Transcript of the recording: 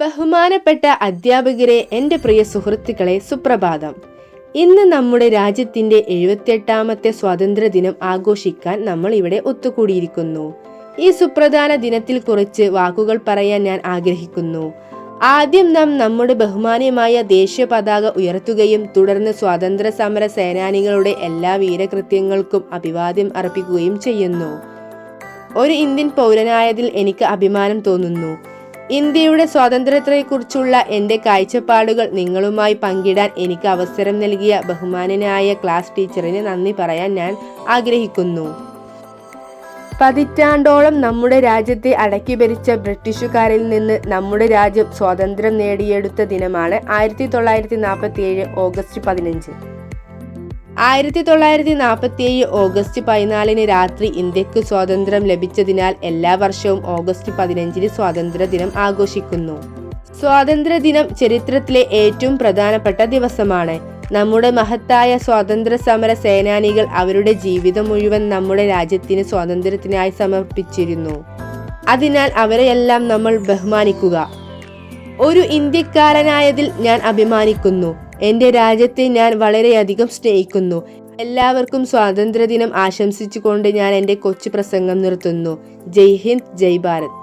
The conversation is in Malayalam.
ബഹുമാനപ്പെട്ട അധ്യാപകരെ എന്റെ പ്രിയ സുഹൃത്തുക്കളെ സുപ്രഭാതം. ഇന്ന് നമ്മുടെ രാജ്യത്തിന്റെ എഴുപത്തിയെട്ടാമത്തെ സ്വാതന്ത്ര്യ ദിനം ആഘോഷിക്കാൻ നമ്മൾ ഇവിടെ ഒത്തുകൂടിയിരിക്കുന്നു. ഈ സുപ്രധാന ദിനത്തിൽ കുറിച്ച് വാക്കുകൾ പറയാൻ ഞാൻ ആഗ്രഹിക്കുന്നു. ആദ്യം നാം നമ്മുടെ ബഹുമാനീയമായ ദേശീയ പതാക ഉയർത്തുകയും തുടർന്ന് സ്വാതന്ത്ര്യ സമര സേനാനികളുടെ എല്ലാ വീരകൃത്യങ്ങൾക്കും അഭിവാദ്യം അർപ്പിക്കുകയും ചെയ്യുന്നു. ഒരു ഇന്ത്യൻ പൗരനായതിൽ എനിക്ക് അഭിമാനം തോന്നുന്നു. ഇന്ത്യയുടെ സ്വാതന്ത്ര്യത്തെക്കുറിച്ചുള്ള എന്റെ കാഴ്ചപ്പാടുകൾ നിങ്ങളുമായി പങ്കിടാൻ എനിക്ക് അവസരം നൽകിയ ബഹുമാനനായ ക്ലാസ് ടീച്ചറിന് നന്ദി പറയാൻ ഞാൻ ആഗ്രഹിക്കുന്നു. പതിറ്റാണ്ടോളം നമ്മുടെ രാജ്യത്തെ അടക്കി ഭരിച്ച ബ്രിട്ടീഷുകാരിൽ നിന്ന് നമ്മുടെ രാജ്യം സ്വാതന്ത്ര്യം നേടിയെടുത്ത ദിനമാണ് ആയിരത്തി തൊള്ളായിരത്തി നാൽപ്പത്തി ഏഴ് ഓഗസ്റ്റ് പതിനഞ്ച്. ആയിരത്തി തൊള്ളായിരത്തി നാൽപ്പത്തിയേഴ് ഓഗസ്റ്റ് പതിനാലിന് രാത്രി ഇന്ത്യയ്ക്ക് സ്വാതന്ത്ര്യം ലഭിച്ചതിനാൽ എല്ലാ വർഷവും ഓഗസ്റ്റ് പതിനഞ്ചിന് സ്വാതന്ത്ര്യ ദിനം ആഘോഷിക്കുന്നു. സ്വാതന്ത്ര്യ ദിനം ചരിത്രത്തിലെ ഏറ്റവും പ്രധാനപ്പെട്ട ദിവസമാണ്. നമ്മുടെ മഹത്തായ സ്വാതന്ത്ര്യ സമര സേനാനികൾ അവരുടെ ജീവിതം മുഴുവൻ നമ്മുടെ രാജ്യത്തിന് സ്വാതന്ത്ര്യത്തിനായി സമർപ്പിച്ചിരുന്നു. അതിനാൽ അവരെയെല്ലാം നമ്മൾ ബഹുമാനിക്കുക. ഒരു ഇന്ത്യക്കാരനായതിൽ ഞാൻ അഭിമാനിക്കുന്നു. എന്റെ രാജ്യത്തെ ഞാൻ വളരെയധികം സ്നേഹിക്കുന്നു. എല്ലാവർക്കും സ്വാതന്ത്ര്യദിനം ആശംസിച്ചുകൊണ്ട് ഞാൻ എന്റെ കൊച്ചു പ്രസംഗം നിർത്തുന്നു. ജയ് ഹിന്ദ് ജയ് ഭാരത്.